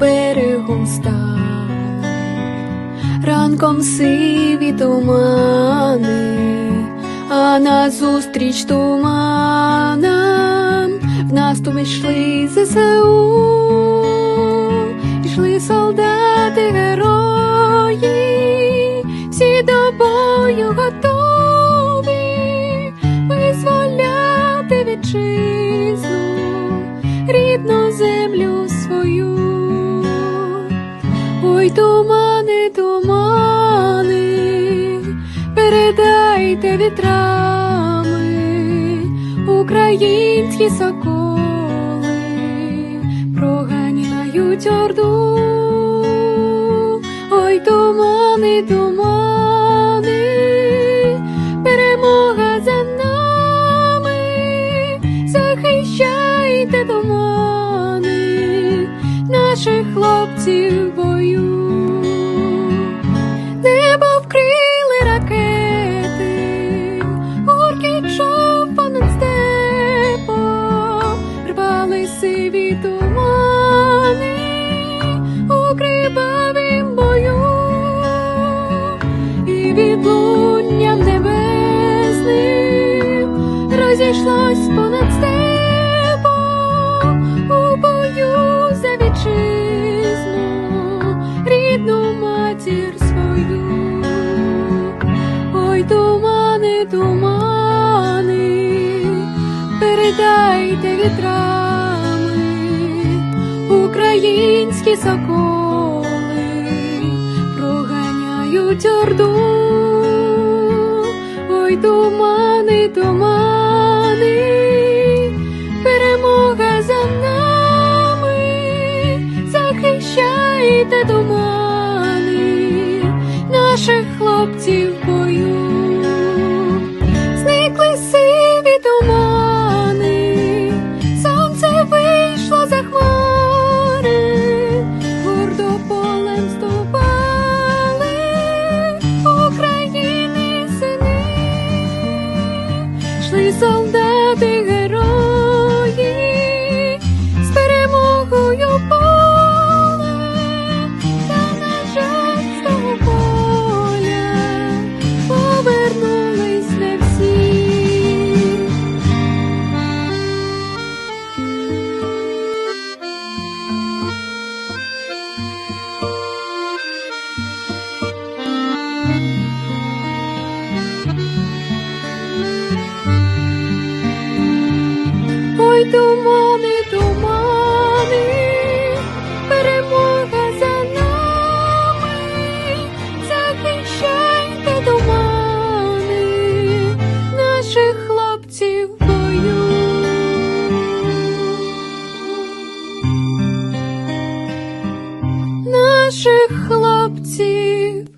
берегом стали, ранком сиві тумани, а назустріч туманам. В наступ йшли ЗСУ, Ой, тумани, тумани, передайте вітрами українські соколи проганяють орду. Ой, тумани, тумани, перемога за нами, захищайте тумани, наших хлопців бою. Тумани, передайте вітрами українські соколи проганяють орду. Ой, тумани, тумани, перемога за нами, захищайте тумани, наших хлопців 你送的冰雨。Тумани, тумани, перемога за нами, захищайте тумани, наших хлопців в бою. Наших хлопців